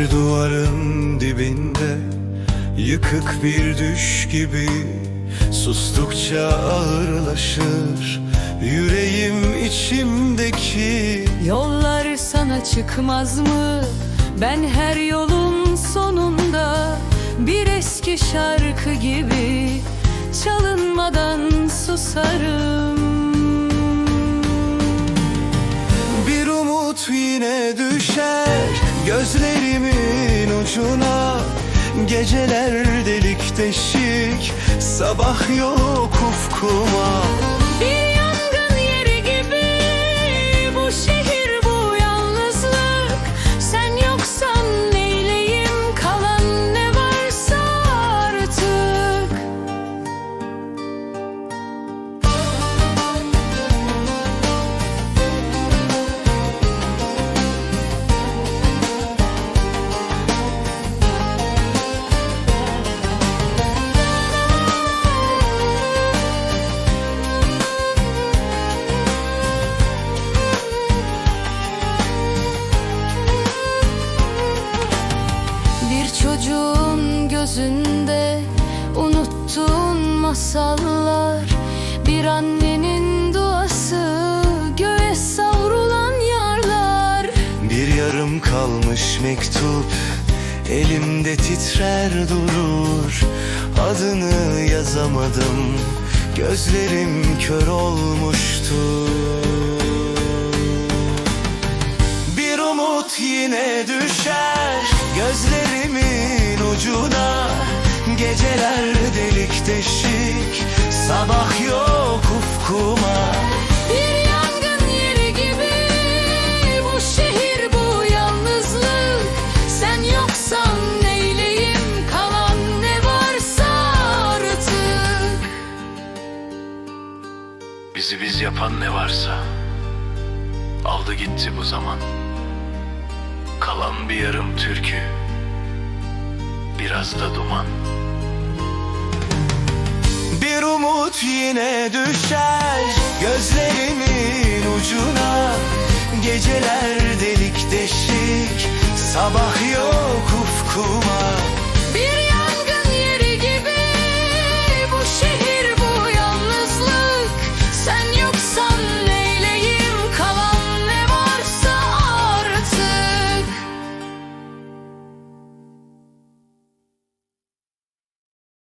Bir duvarın dibinde Yıkık bir düş gibi Sustukça ağırlaşır Yüreğim içimdeki Yollar sana çıkmaz mı? Ben her yolun sonunda Bir eski şarkı gibi Çalınmadan susarım Ucuna Geceler delik deşik. Sabah yok ufkuma gözünde unuttuğun masallar Bir annenin duası göğe savrulan yarlar. Bir yarım kalmış mektup Elimde titrer durur. Adını yazamadım Gözlerim kör olmuştu. Bir umut yine düşer Gözlerimin ucuna. Geceler delik deşik Sabah yok ufkuma. Bir yangın yeri gibi Bu şehir bu yalnızlık. Sen yoksan neyleyim Kalan ne varsa artık. Bizi biz yapan ne varsa Aldı gitti bu zaman. Kalan bir yarım türkü Biraz da duman. Bir umut yine düşer Gözlerimin ucuna. Geceler delik deşik Sabah yok ufkuma